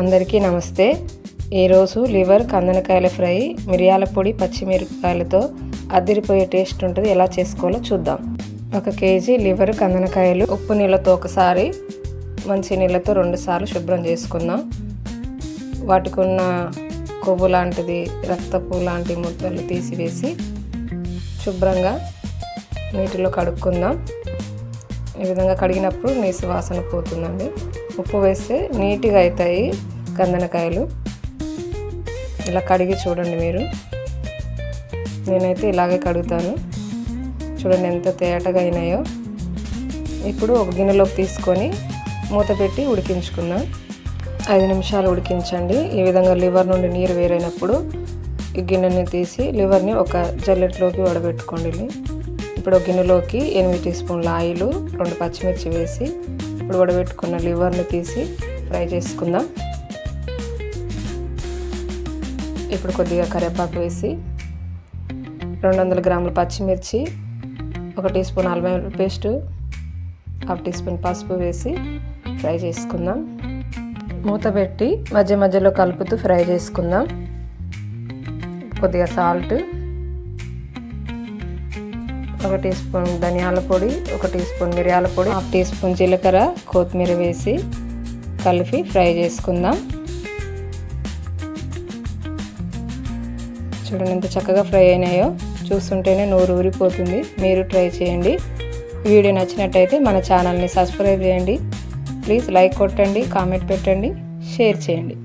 అందరికీ నమస్తే. ఈరోజు లివర్ కందనకాయల ఫ్రై మిరియాల పొడి పచ్చిమిరపకాయలతో అదిరిపోయే టేస్ట్ ఉంటుంది. ఎలా చేసుకోవాలో చూద్దాం. ఒక కేజీ లివర్ కందనకాయలు ఉప్పు నీళ్ళతో ఒకసారి మంచి నీళ్ళతో రెండుసార్లు శుభ్రం చేసుకుందాం. వాటికి ఉన్న కొవ్వు లాంటిది రక్తపు లాంటి ముద్దలు తీసివేసి శుభ్రంగా నీటిలో కడుక్కుందాం. ఈ విధంగా కడిగినప్పుడు నీసు వాసన పోతుందండి. ఉప్పు వేస్తే నీట్గా అవుతాయి కందనకాయలు. ఇలా కడిగి చూడండి మీరు. నేనైతే ఇలాగే కడుగుతాను. చూడండి ఎంత తేటగా అయినాయో. ఇప్పుడు ఒక గిన్నెలోకి తీసుకొని మూత పెట్టి ఉడికించుకుందాం. ఐదు నిమిషాలు ఉడికించండి. ఈ విధంగా లివర్ నుండి నీరు వేరైనప్పుడు ఈ గిన్నెని తీసి లివర్ని ఒక జల్లెట్లోకి వడబెట్టుకోండి. ఇప్పుడు గిన్నెలోకి ఎనిమిది టీ స్పూన్ల ఆయిల్ రెండు పచ్చిమిర్చి వేసి ఇప్పుడు వడబెట్టుకున్న లివర్ని తీసి ఫ్రై చేసుకుందాం. ఇప్పుడు కొద్దిగా కరివేపాకు వేసి రెండు వందల గ్రాముల పచ్చిమిర్చి ఒక టీ స్పూన్ అల్లం పేస్ట్ హాఫ్ టీ స్పూన్ పసుపు వేసి ఫ్రై చేసుకుందాం. మూత పెట్టి మధ్య మధ్యలో కలుపుతూ ఫ్రై చేసుకుందాం. కొద్దిగా సాల్ట్ ఒక టీ స్పూన్ ధనియాల పొడి ఒక టీ స్పూన్ మిరియాల పొడి హాఫ్ టీ స్పూన్ జీలకర్ర కొత్తిమీర వేసి కలిపి ఫ్రై చేసుకుందాం. చూడండి ఎంత చక్కగా ఫ్రై అయినాయో. చూస్తుంటేనే నోరు ఊరిపోతుంది. మీరు ట్రై చేయండి. వీడియో నచ్చినట్టయితే మన ఛానల్ని సబ్స్క్రైబ్ చేయండి. ప్లీజ్ లైక్ కొట్టండి కామెంట్ పెట్టండి షేర్ చేయండి.